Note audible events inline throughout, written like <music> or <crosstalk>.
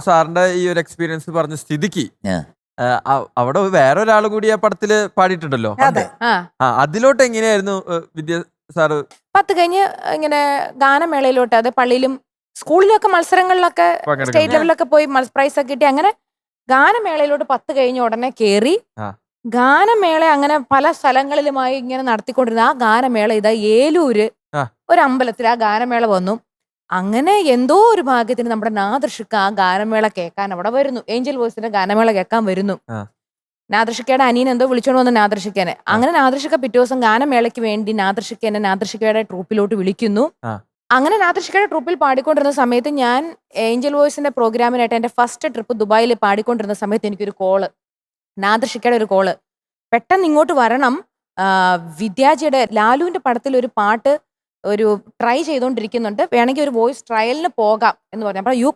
സാറിന്റെ ഈ ഒരു എക്സ്പീരിയൻസ് പറഞ്ഞ സ്ഥിതിക്ക് അവിടെ വേറെ ഒരാൾ കൂടി ആ പടത്തിൽ പാടിയിട്ടുണ്ടല്ലോ? അതെ. ആ. ആ അതിലോട്ട് എങ്ങനെയായിരുന്നു വിദ്യ സാറ്? പത്ത് കഴിഞ്ഞ് ഇങ്ങനെ ഗാനമേളയിലോട്ട് അത് പള്ളിയിലും സ്കൂളിലൊക്കെ മത്സരങ്ങളിലൊക്കെ സ്റ്റേറ്റ് ലെവലിലൊക്കെ പോയി പ്രൈസ് ഒക്കെ കിട്ടി. അങ്ങനെ ഗാനമേളയിലോട്ട് പത്ത് കഴിഞ്ഞ ഉടനെ കേറി ഗാനമേള അങ്ങനെ പല സ്ഥലങ്ങളിലുമായി ഇങ്ങനെ നടത്തിക്കൊണ്ടിരുന്ന ആ ഗാനമേള ഇതാ ഏലൂര്. ഒരു അമ്പലത്തിൽ ആ ഗാനമേള വന്നു. അങ്ങനെ എന്തോ ഒരു ഭാഗ്യത്തിന് നമ്മുടെ നാദൃഷിക്ക് ആ ഗാനമേള കേൾക്കാൻ അവിടെ വരുന്നു. ഏഞ്ചൽ വോയിസിന്റെ ഗാനമേള കേൾക്കാൻ വരുന്നു. നാദൃഷിക്കയുടെ അനിയൻ എന്തോ വിളിച്ചോണ്ട് വന്ന് നാദൃഷിക്കനെ അങ്ങനെ നാദൃഷിക്ക പിറ്റേ ദിവസം ഗാനമേളയ്ക്ക് വേണ്ടി നാദൃഷിക്ക എന്നെ നാദൃഷിക്കയുടെ ട്രൂപ്പിലോട്ട് വിളിക്കുന്നു. അങ്ങനെ നാദൃഷിക്കയുടെ ട്രൂപ്പിൽ പാടിക്കൊണ്ടിരുന്ന സമയത്ത് ഞാൻ ഏഞ്ചൽ വോയിസിന്റെ പ്രോഗ്രാമിനായിട്ട് എന്റെ ഫസ്റ്റ് ട്രിപ്പ് ദുബായിൽ പാടിക്കൊണ്ടിരുന്ന സമയത്ത് എനിക്കൊരു കോൾ. നാദൃഷിക്കയുടെ ഒരു കോൾ. പെട്ടെന്ന് ഇങ്ങോട്ട് വരണം. വിദ്യാജിയുടെ ലാലുവിന്റെ പടത്തിൽ ഒരു പാട്ട് ഒരു ട്രൈ ചെയ്തുകൊണ്ടിരിക്കുന്നുണ്ട് വേണമെങ്കിൽ ഒരു വോയിസ് ട്രയലിന് പോകാം എന്ന് പറഞ്ഞു അപ്പോൾ യു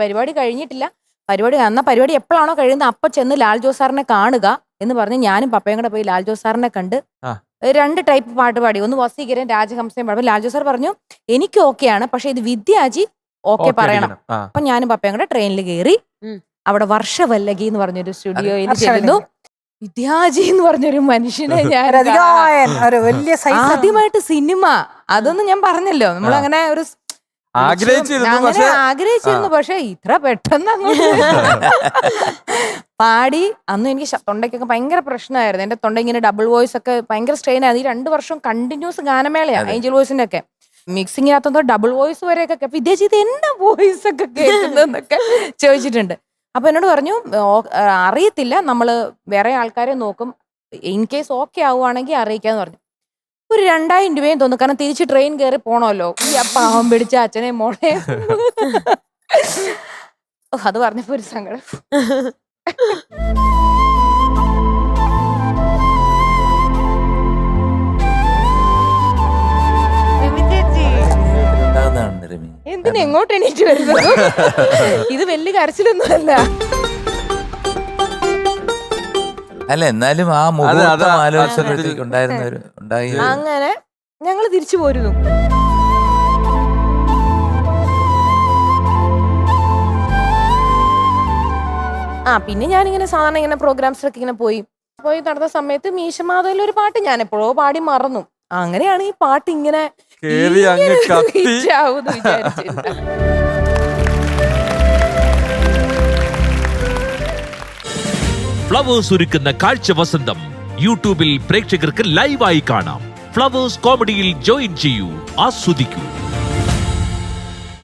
പരിപാടി കഴിഞ്ഞിട്ടില്ല. പരിപാടി അന്ന പരിപാടി എപ്പോഴാണോ കഴിയുന്നത് അപ്പൊ ചെന്ന് ലാൽ ജോസ് സാറിനെ കാണുക എന്ന് പറഞ്ഞ് ഞാനും പപ്പയും കൂടെ പോയി ലാൽ ജോസ് സാറിനെ കണ്ട് രണ്ട് ടൈപ്പ് പാട്ട് പാടി. ഒന്ന് വസീകരൻ രാജഹംസയും പാടും. ലാൽ ജോസ് സാർ പറഞ്ഞു എനിക്ക് ഓക്കെയാണ് പക്ഷെ ഇത് വിദ്യാജി ഓക്കെ ഓക്കേ പറയണം. അപ്പൊ ഞാനും പപ്പയും കൂടെ ട്രെയിനിൽ കയറി അവിടെ വർഷവല്ലകി എന്ന് പറഞ്ഞൊരു സ്റ്റുഡിയോയിൽ. ചെല്ലുന്നു. വിദ്യാജി എന്ന് പറഞ്ഞൊരു മനുഷ്യനെ <laughs> ഞാൻ ഒരു വലിയ സൈസ് ആദ്യമായിട്ട് സിനിമ. അതൊന്നും ഞാൻ പറഞ്ഞല്ലോ. നമ്മൾ അങ്ങനെ ഒരു ആഗ്രഹിച്ചിരുന്നു ആഗ്രഹിച്ചിരുന്നു പക്ഷെ ഇത്ര പെട്ടെന്ന് അങ്ങോട്ട് <laughs> പാടി. അന്ന് എനിക്ക് തൊണ്ടയ്ക്കൊക്കെ ഭയങ്കര പ്രശ്നമായിരുന്നു. എന്റെ തൊണ്ട ഇങ്ങനെ ഡബിൾ വോയിസ് ഒക്കെ ഭയങ്കര സ്ട്രെയിൻ ആയിരുന്നു. ഈ രണ്ടു വർഷം കണ്ടിന്യൂസ് ഗാനമേളയാണ് ഏഞ്ചൽ വോയിസിന്റെ ഒക്കെ. മിക്സിങ്ങിനകത്തൊന്നും ഡബിൾ വോയിസ് വരെയൊക്കെ വിദേശി ഇത് എന്നാ വോയിസ് ഒക്കെ കേൾക്കുന്നതെന്നൊക്കെ ചോദിച്ചിട്ടുണ്ട്. അപ്പൊ എന്നോട് പറഞ്ഞു "ഓ- ആ, അറിയത്തില്ല. നമ്മൾ വേറെ ആൾക്കാരെ നോക്കും. ഇൻ കേസ് ഓക്കെ ആവുകയാണെങ്കിൽ അറിയിക്കാന്ന് പറഞ്ഞു. ഒരു രണ്ടായിരം രൂപയും തോന്നും. കാരണം തിരിച്ച് ട്രെയിൻ കയറി പോണല്ലോ ഈ പാവം പിടിച്ച അച്ഛനെ മോളെ. <laughs> അത് പറഞ്ഞപ്പോ ഒരു സങ്കടം. <laughs> എന്തിനാ എങ്ങോട്ട് എണീറ്റ് വരുന്നത്? ഇത് വലിയ കരച്ചിലൊന്നും അല്ല. അല്ല എന്നാലും ആ മുഹൂർത്തം ആലോചിച്ചപ്പോഴത്തേക്ക് ഉണ്ടായിരുന്ന ഒരു ഉണ്ടായി. അങ്ങനെ ഞങ്ങൾ തിരിച്ചു പോരുന്നു. ആ പിന്നെ ഞാനിങ്ങനെ സാധാരണ ഇങ്ങനെ പ്രോഗ്രാംസിലൊക്കെ ഇങ്ങനെ പോയി. പോയി നടന്ന സമയത്ത് മീശമാധവിൽ ഒരു പാട്ട് ഞാൻ എപ്പോഴോ പാടി മറന്നു. അങ്ങനെയാണ് ഈ പാട്ട് ഇങ്ങനെ കേറി അങ്ങ് കത്തി. ആവുമെന്ന് വിചാരിച്ചില്ല. ഫ്ലവേഴ്സ് ഒരുക്കുന്ന കാഴ്ച വസന്തം യൂട്യൂബിൽ പ്രേക്ഷകർക്ക് ലൈവായി കാണാം. ഫ്ലവേഴ്സ് കോമഡിയിൽ ജോയിൻ ചെയ്യൂ. ആസ്വദിക്കൂ.